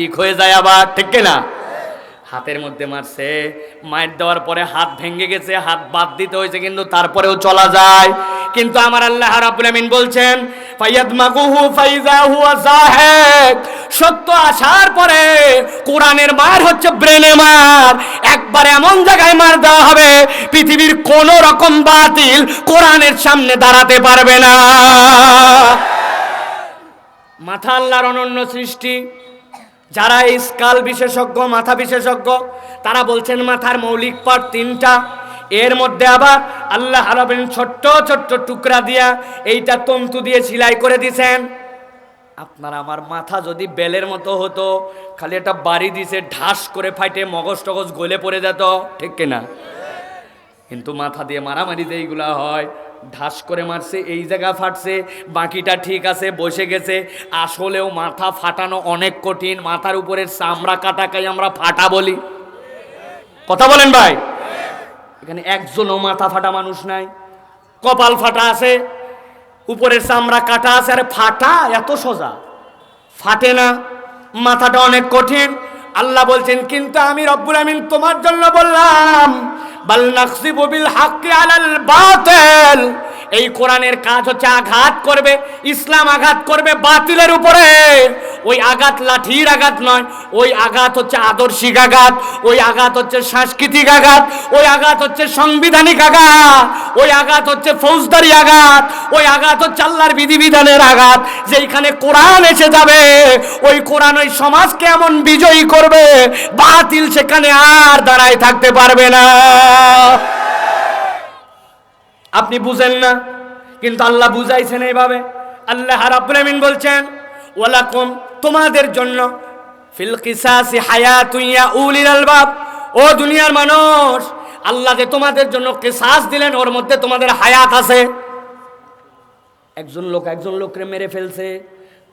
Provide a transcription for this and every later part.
ঠিক হয়ে যায় আবার, ঠিক না হাতের মধ্যে মারছে, মায়ের দেওয়ার পরে হাত ভেঙে গেছে, হাত বাদ দিতে হয়েছে, কিন্তু তারপরেও চলা যায়। কিন্তু আমার আল্লাহ রাব্বুল আমিন বলছেন ফায়াদমাগুহু ফাইজা হুয়া জাহেক সত্য আসার পরে কোরআনের মার হচ্ছে ব্রেনে মার। একবার এমন জায়গায় মার দেওয়া হবে, পৃথিবীর কোন রকম বাতিল কোরআনের সামনে দাঁড়াতে পারবে না। মাথা আল্লাহর অনন্য সৃষ্টি। যারা স্কাল বিশেষজ্ঞ, মাথা বিশেষজ্ঞ, তারা বলছেন মাথার মৌলিক পার্ট তিনটা। এর মধ্যে আবার আল্লাহ আরবেন ছোট্ট ছোট্ট টুকরা দিয়া এইটা তন্তু দিয়ে সেলাই করে দিছেন। আপনার আমার মাথা যদি বেলের মতো হতো, খালি একটা বাড়ি দিছে, ঢাস করে ফাইটে মগজ টগজ গলে পড়ে যেত, ঠিক কিনা? কিন্তু মাথা দিয়ে মারামারিতে এইগুলা হয়। ঢাস করে মারছে, এই জায়গা ফাটছে, বাকিটা ঠিক আছে, বসে গেছে। আসলেও মাথা ফাটানো অনেক কঠিন, মাথার উপরের চামড়া কাটাকাই আমরা ফাটা বলি। কথা বলেন ভাই? এখানে একজনও মাথা ফাটা মানুষ নাই, কপাল ফাটা আছে, উপরের চামড়া কাটা আছে, আরে ফাটা এত সোজা। ফাটে না, মাথাটা অনেক কঠিন, আল্লাহ বলছেন, কিন্তু আমি রব্বুল আমিন তোমার জন্য বললাম বাল নাকসিবু বিল হাক্কি আলাল বাতিল। এই কোরআনের কাজ হচ্ছে আঘাত করবে, ইসলাম আঘাত করবে বাতিলের উপরে। ওই আঘাত লাঠির আঘাত নয়, ওই আঘাত হচ্ছে আদর্শিক আঘাত, ওই আঘাত হচ্ছে সাংস্কৃতিক আঘাত, ওই আঘাত হচ্ছে সাংবিধানিক আঘাত, ওই আঘাত হচ্ছে ফৌজদারি আঘাত, ওই আঘাত হচ্ছে আল্লাহর বিধিবিধানের আঘাত। যেইখানে কোরআন এসে যাবে, ওই কোরআন ওই সমাজকে এমন বিজয়ী করবে, বাতিল সেখানে আর দাঁড়ায় থাকতে পারবে না। আপনি বুঝেন না, কিন্তু আল্লাহ বুঝাইছেন এইভাবে। আল্লাহ রাব্বুল আমিন বলছেন, ওয়ালাকুম, তোমাদের জন্য ফিল কিসাসি হায়াতুন ইয়া উলিল আলবাব। ও দুনিয়ার মানুষ, আল্লাহ যে তোমাদের জন্য কিসাস দিলেন, ওর মধ্যে তোমাদের হায়াত আছে। একজন লোক একজন লোককে মেরে ফেলছে,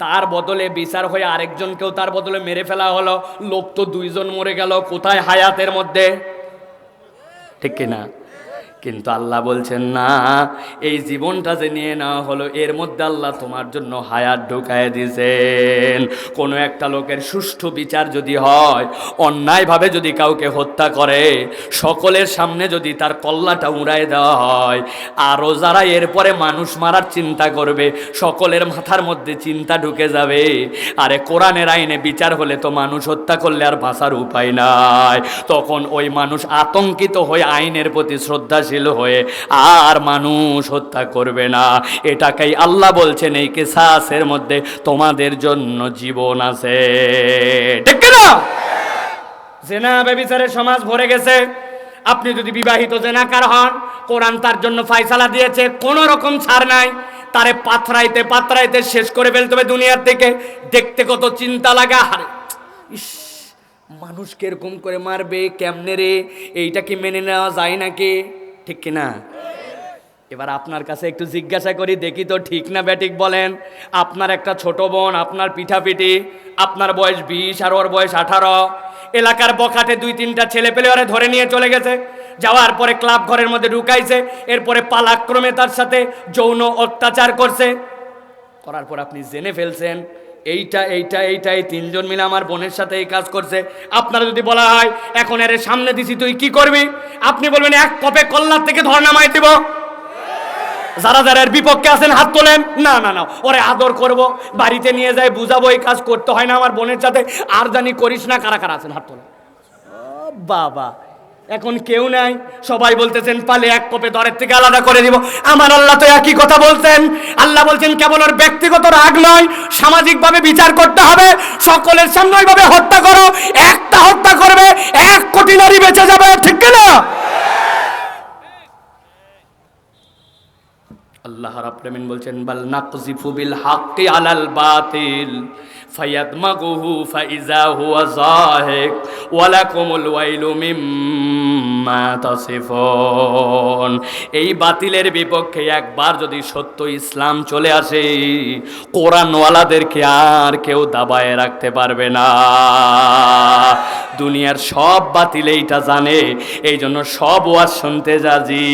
তার বদলে বিচার হয়ে আরেকজনকেও তার বদলে মেরে ফেলা হলো। লোক তো দুইজন মরে গেল, কোথায় হায়াতের মধ্যে? ঠিক কিনা? কিন্তু আল্লাহ বলছেন, না, এই জীবনটা যে নিয়ে নেওয়া হলো, এর মধ্যে আল্লাহ তোমার জন্য হায়াত ঢুকায় দিয়েছেন। কোনো একটা লোকের সুষ্ঠু বিচার যদি হয়, অন্যায়ভাবে যদি কাউকে হত্যা করে, সকলের সামনে যদি তার কল্লাটা উড়ায় দেওয়া হয় আরও যারা এরপরে মানুষ মারার চিন্তা করবে, সকলের মাথার মধ্যে চিন্তা ঢুকে যাবে। আরে, কোরআনের আইনে বিচার হলে তো মানুষ হত্যা করলে আর বাঁচার উপায় নাই। তখন ওই মানুষ আতঙ্কিত হয়ে আইনের প্রতি শ্রদ্ধাশীল হয়ে আর মানুষ হত্যা করবে না। এটাকেই আল্লাহ বলছেন, এই কেসাসের মধ্যে তোমাদের জন্য জীবন আছে। ঠিক না জেনা বেবিচারের সমাজ ভরে গেছে। আপনি যদি বিবাহিত জেনাকার হন, কোরআন তার জন্য ফাইসালা দিয়েছে, কোনো রকম ছাড় নাই। তারে পাথরাইতে পাথরাইতে শেষ করে ফেলতে হবে দুনিয়ার থেকে দেখতে কত চিন্তা লাগা, হারে। ইস মানুষকে এরকম করে মারবে, কেমনে রে? এইটা কি মেনে নেওয়া যায় নাকি? ঠিক কি না এবার আপনার কাছে একটু জিজ্ঞাসা করি, দেখি তো ঠিক না ব্যাটিক বলেন। আপনার একটা ছোট বোন, আপনার পিঠাপিঠি, আপনার বয়স বিশ আর ওর বয়স আঠারো। এলাকার বখাটে দুই তিনটা ছেলে পেলে ওরে ধরে নিয়ে চলে গেছে। যাওয়ার পরে ক্লাব ঘরের মধ্যে ঢুকাইছে। এরপরে পালাক্রমে তার সাথে যৌন অত্যাচার করছে। করার পর আপনি জেনে ফেলছেন এইটা এইটা এইটা, এই তিনজন মিলে আমার বোনের সাথে এই কাজ করছে। আপনারা যদি বলা হয়, এখন এর সামনে দিছি, তুই কি করবি? আপনি বলবেন, এক কপে কল্লার থেকে ধর নামাই দিব। যারা যারা এর বিপক্ষে আছেন, হাত তোলেন। না না না, ওরে আদর করব। বাড়িতে নিয়ে যাই, বুঝাবো, এই কাজ করতে হয় না আমার বোনের সাথে। আর জানি করিস না, কারা কারা আছেন, হাত তোলেন। বাবা এখন কেউ নাই। সবাই বলতেছেন, পালে এক কপে দরের থেকে আলাদা করে দিব। আমার আল্লাহ তো একই কথা বলছেন। আল্লাহ বলছেন, কেবল ওর ব্যক্তিগত রাগ নয়, সামাজিকভাবে বিচার করতে হবে। সকলের সামনে ওইভাবে হত্যা করো। একটা হত্যা করবে, এক কোটি নারী বেঁচে যাবে, ঠিক না আল্লাহ রাব্বুল আমিন বলছেন, বাল নাকজিফু বিল হাক্কি আলাল বাতিল, ফায়াদমাগুহু ফাইজা হুয়া যাহিক ওয়ালাকুমুল ওয়াইলু মিম্মা এই বাতিলের বিপক্ষে একবার যদি সত্য ইসলাম চলে আসে, কোরআনওয়ালাদেরকে আর কেউ দাবায় রাখতে পারবে না। দুনিয়ার সব বাতিল এইটা জানে এই জন্য সব ওয়াজ শুনতে যাজি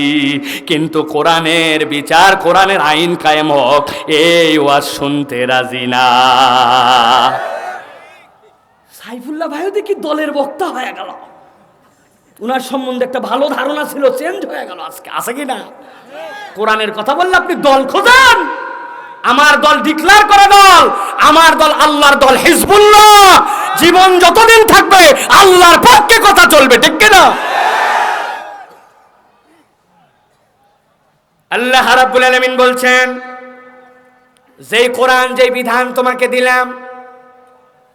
কিন্তু কোরআনের বিচার, কোরআনের আইন কায়েম হোক, এই ওয়াজ শুনতে রাজি না। সাইফুল্লাহ ভাইও দেখি দলের বক্তা হয়ে গেল। ওনার সম্বন্ধে একটা ভালো ধারণা ছিল চেঞ্জ হয়ে গেল আজকে। আছে কি না? কোরআনের কথা বললে আপনি দল খোঁজান। আমার দল ডিক্লেয়ার করে দল, আমার দল আল্লাহর দল হিজবুল্লাহ। জীবন যতদিন থাকবে, আল্লাহর পক্ষে কথা চলবে, ঠিক কিনা? আল্লাহ রাব্বুল আলামিন বলছেন, যেই কোরআন, যেই বিধান তোমাকে দিলাম,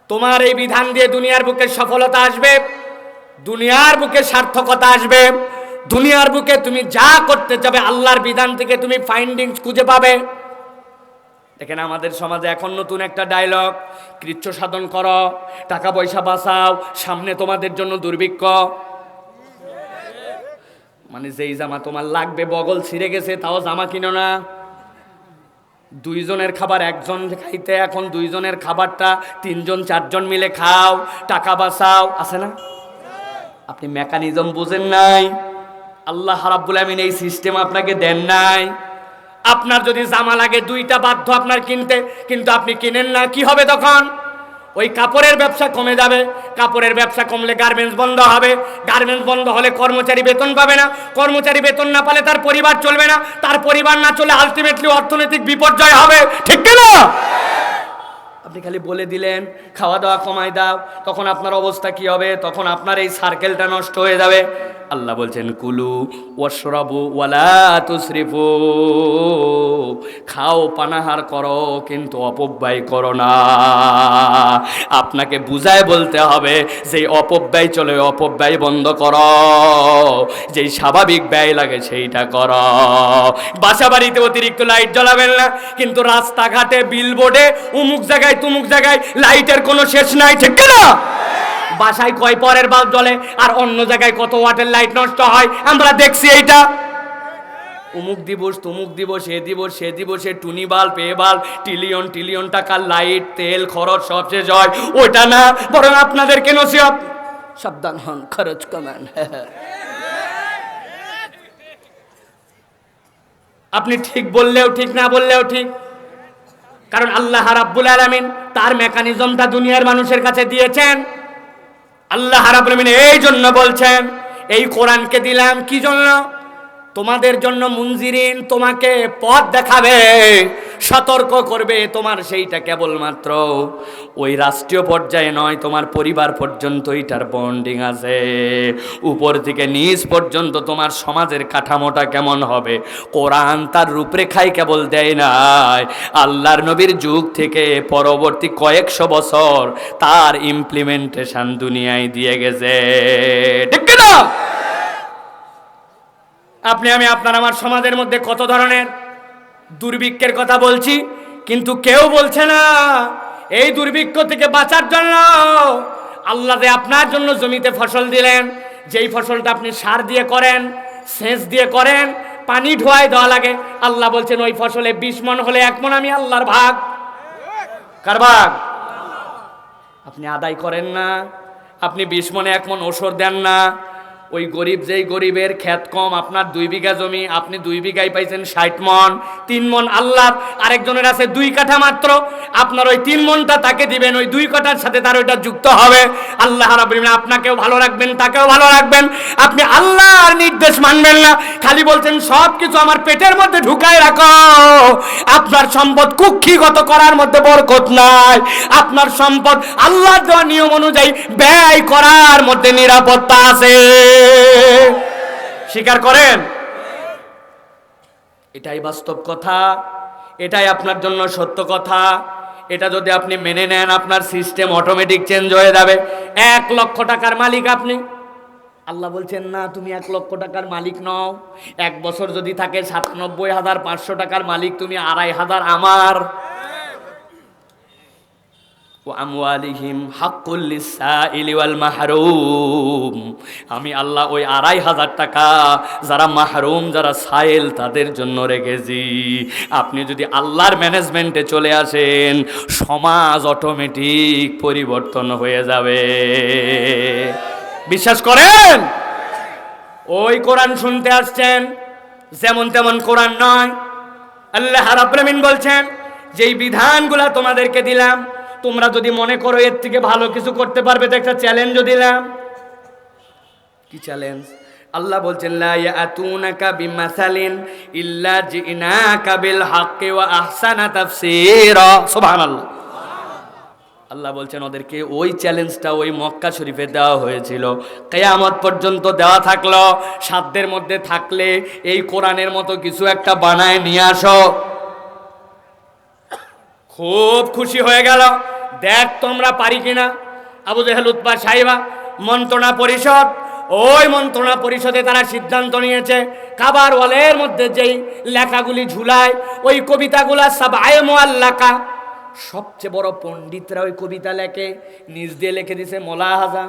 তোমার এই বিধান দিয়ে দুনিয়ার বুকে সফলতা আসবে। দুনিয়ার বুকে সার্থকতা আসবে। দুনিয়ার বুকে তুমি যা করতে যাবে, আল্লাহর বিধান থেকে তুমি ফাইন্ডিংস খুঁজে পাবে। দেখেন আমাদের সমাজে এখন নতুন একটা ডায়লগ কৃচ্ছ সাধন করো, টাকা পয়সা বাঁচাও, সামনে তোমাদের জন্য দুর্ভিক্ষ। মানে যেই জামা তোমার লাগবে, বগল ছিঁড়ে গেছে, তাও জামা কিনো না। দুইজনের খাবার একজন খাইতে, এখন দুইজনের খাবারটা তিনজন, চারজন মিলে খাও, টাকা বাঁচাও, আছে না? আপনি মেকানিজম বুঝেন নাই? আল্লাহ রাব্বুল আমিন এই সিস্টেম আপনাকে দেন নাই। আপনার যদি জামা লাগে দুইটা বাধ্য আপনার কিনতে, কিন্তু আপনি কিনেন না, কি হবে তখন? ওই কাপড়ের ব্যবসা কমে যাবে। কাপড়ের ব্যবসা কমলে গার্মেন্টস বন্ধ হবে। গার্মেন্টস বন্ধ হলে কর্মচারী বেতন পাবে না। কর্মচারী বেতন না পালে তার পরিবার চলবে না। তার পরিবার না চলে আলটিমেটলি অর্থনৈতিক বিপর্যয় হবে। ঠিক না আপনি খালি বলে দিলেন, খাওয়া দাওয়া কমায় দাও, তখন আপনার অবস্থা কি হবে? তখন আপনার এই সার্কেলটা নষ্ট হয়ে যাবে। আল্লাহ বলছেন, কুলু ওয়াশরাবু ওয়ালা তুসরিফু খাও, পানাহার করো, কিন্তু অপব্যয় করো না। আপনাকে বুঝায় বলতে হবে যে অপব্যয় চলে, অপব্যয় বন্ধ করো। যেই স্বাভাবিক ব্যয় লাগে, সেইটা করো। বাসা বাড়িতে অতিরিক্ত লাইট জ্বালাবেন না, কিন্তু রাস্তাঘাটে, বিলবোর্ডে, উমুক জায়গায়, তুমুক জায়গায় লাইটের কোনো শেষ নাই, ঠিক না বাসায় কয় পরের বাল্ব জ্বলে, আর অন্য জায়গায় কত ওয়াটের লাইট নষ্ট হয়, আমরা দেখছি এইটা। উমুক দিবস, তুমুক দিবস, এ দিবস, সে দিবসে টুনি বাল্ব, এ বাল্ব ট্রিলিয়ন ট্রিলিয়ন টাকার লাইট, তেল, খরচ, সব শেষ হয়। ওটা না, বরং আপনাদেরকে নসিহত। সাবধান হন, খরচ কমান। আপনি ঠিক বললেও ঠিক, না বললেও ঠিক। কারণ আল্লাহ রাব্বুল আলামিন তার মেকানিজমটা দুনিয়ার মানুষের কাছে দিয়েছেন। আল্লাহ রাবুলমিন এই জন্য বলছেন, এই কোরআনকে দিলাম কি জন্য? তোমাদের জন্য মুঞ্জিরিন তোমাকে পথ দেখাবে। সতর্ক করবে তোমার সেইটা কেবলমাত্র। ওই রাষ্ট্রীয় পর্যায়ে নয়, তোমার পরিবার পর্যন্ত এটার বন্ডিং আছে। উপর থেকে নিজ পর্যন্ত তোমার সমাজের কাঠামোটা কেমন হবে? কোরআন তার রূপরেখায় কেবল দেয় নাই। আল্লাহর নবীর যুগ থেকে পরবর্তী কয়েকশো বছর তার ইমপ্লিমেন্টেশন দুনিয়ায় দিয়ে গেছে। আপনি, আমি, আপনার, আমার সমাজের মধ্যে কত ধরনের দুর্ভিক্ষের কথা বলছি, কিন্তু কেউ বলছে না, এই দুর্ভিক্ষ থেকে বাঁচার জন্য আল্লাহ আপনার জন্য জমিতে ফসল দিলেন, যেই ফসলটা আপনি সার দিয়ে করেন, সেচ দিয়ে করেন, পানি ধোয়ায় দেওয়া লাগে, আল্লাহ বলছেন, ওই ফসলে বিশ মন হলে এক মন আমি আল্লাহর ভাগ। কার ভাগ? আপনি আদায় করেন না, আপনি বিশ মনে এক মন ওষুধ দেন না ওই গরিব যেই গরিবের ক্ষেত কম, আপনার দুই বিঘা জমি, আপনি দুই বিঘায় পাইছেন ষাট মন, তিন মন আল্লাহ আরেকজনের আছে দুই কাঠা মাত্র, আপনার ওই তিন মনটা তাকে দিবেন, ওই দুই কাঠার সাথে তার ওইটা যুক্ত হবে। আল্লাহ আলামিন আপনাকেও ভালো রাখবেন, তাকেও ভালো রাখবেন। আপনি আল্লাহর নির্দেশ মানবেন না, খালি বলছেন সব কিছু আমার পেটের মধ্যে ঢুকায় রাখো। আপনার সম্পদ কুক্ষিগত করার মধ্যে বরকত নাই। আপনার সম্পদ আল্লাহ দেওয়া নিয়ম অনুযায়ী ব্যয় করার মধ্যে নিরাপত্তা আছে। স্বীকার করেন? এটাই বাস্তব কথা, এটাই আপনার জন্য সত্য কথা। এটা যদি আপনি মেনে নেন, আপনার সিস্টেম অটোমেটিক চেঞ্জ হয়ে যাবে। এক লক্ষ টাকার মালিক আপনি। আল্লাহ বলছেন, না, তুমি এক লক্ষ টাকার মালিক নও। এক বছর যদি থাকে সাতানব্বই হাজার পাঁচশো টাকার মালিক, তুমি আড়াই হাজার আমার ও আমওয়ালিহিম হাক্কুল লিসাইলি ওয়াল মাহরুম আমি আল্লাহ ওই আড়াই হাজার টাকা যারা মাহরুম, যারা সাইল, তাদের জন্য রেখেছি। আপনি যদি আল্লাহর ম্যানেজমেন্টে চলে আসেন, সমাজ অটোমেটিক পরিবর্তন হয়ে যাবে। বিশ্বাস করেন? ওই কোরআন শুনতে আসছেন, যেমন তেমন কোরআন নয়। আল্লাহ রাব্বুল আমিন বলছেন, যেই বিধানগুলা তোমাদেরকে দিলাম তোমরা যদি মনে করো এর থেকে ভালো কিছু করতে পারবে, তো একটা চ্যালেঞ্জও দিলাম। কি চ্যালেঞ্জ আল্লাহ বলছেন, লা ইয়াতুনাকা বিমাসালিন ইল্লা জিনাকা বিল হাক্কি ওয়া আহসানা তাফসীরা। সুবহানাল্লাহ। আল্লাহ বলছেন, ওদেরকে ওই চ্যালেঞ্জটা ওই মক্কা শরীফে দেওয়া হয়েছিল। কেয়ামত পর্যন্ত দেওয়া থাকল। সাধ্যের মধ্যে থাকলে এই কোরআনের মতো কিছু একটা বানায় নিয়ে আসো। খুব খুশি হয়ে গেল। দেখ তোমরা পারি কিনা। আবু জেহেল উৎপা সাহেবা, মন্ত্রণা পরিষদ, ওই মন্ত্রণা পরিষদে তারা সিদ্ধান্ত নিয়েছে, কাবার ওয়ালের মধ্যে যেই লেখাগুলি ঝুলায়, ওই কবিতাগুলা সব আয় মোয়াল্লাকা সবচেয়ে বড় পণ্ডিতরা ওই কবিতা লেখে, নিজ দিয়ে লিখে দিছে, মোলাহাজা,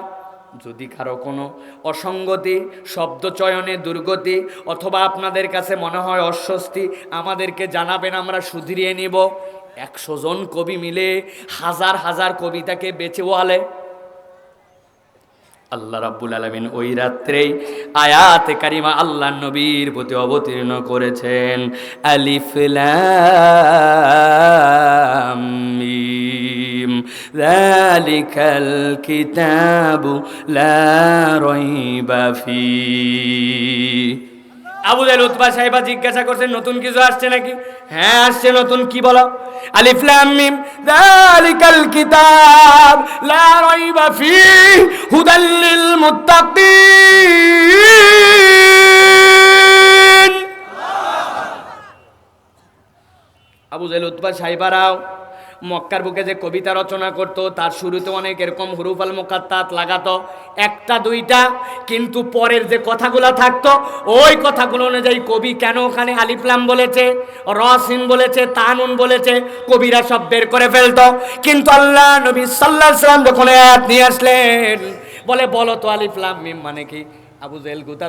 যদি কারও কোনো অসঙ্গতি, শব্দ চয়নে দুর্গতি, অথবা আপনাদের কাছে মনে হয় অস্বস্তি, আমাদেরকে জানাবেন, আমরা শুধরিয়ে নিব। একশো জন কবি মিলে হাজার হাজার কবিতাকে বেঁচে ওয়ালে। আল্লাহ রাব্বুল আলমিন ওই রাত্রেই আয়াতে কারিমা আল্লাহ নবীর প্রতি অবতীর্ণ করেছেন। আলিফ, লাম, মিম। যালিকাল কিতাবু লা রাইবা ফি। আবু জাহেল উতবা সাহেবা জিজ্ঞাসা করছেন নতুন কিছু আসছে নাকি? হ্যাঁ আসছে নতুন, কি বলো? আলিফ লাম মিম, যালিকাল কিতাব, লা রাইবা ফি হুদাল লিল মুত্তাকিন। আবু জাহেল উতবা সাহেবারাও মক্কার বুকে যে কবিতা রচনা করত, তার শুরুতে অনেক এরকম হুরুফ আল মোকাত্তাত লাগাতো, একটা, দুইটা, কিন্তু পরের যে কথাগুলো থাকতো, ওই কথাগুলো অনুযায়ী কবি কেন ওখানে আলিফলাম বলেছে রসিন বলেছে তানুন বলেছে, কবিরা সব বের করে ফেলতো। কিন্তু আল্লাহ নবী সাল্লাহ সাল্লাম যখন নিয়ে আসলেন, বলে, বলো তো আলিফলাম মিম মানে কি? আবু জেল গুতা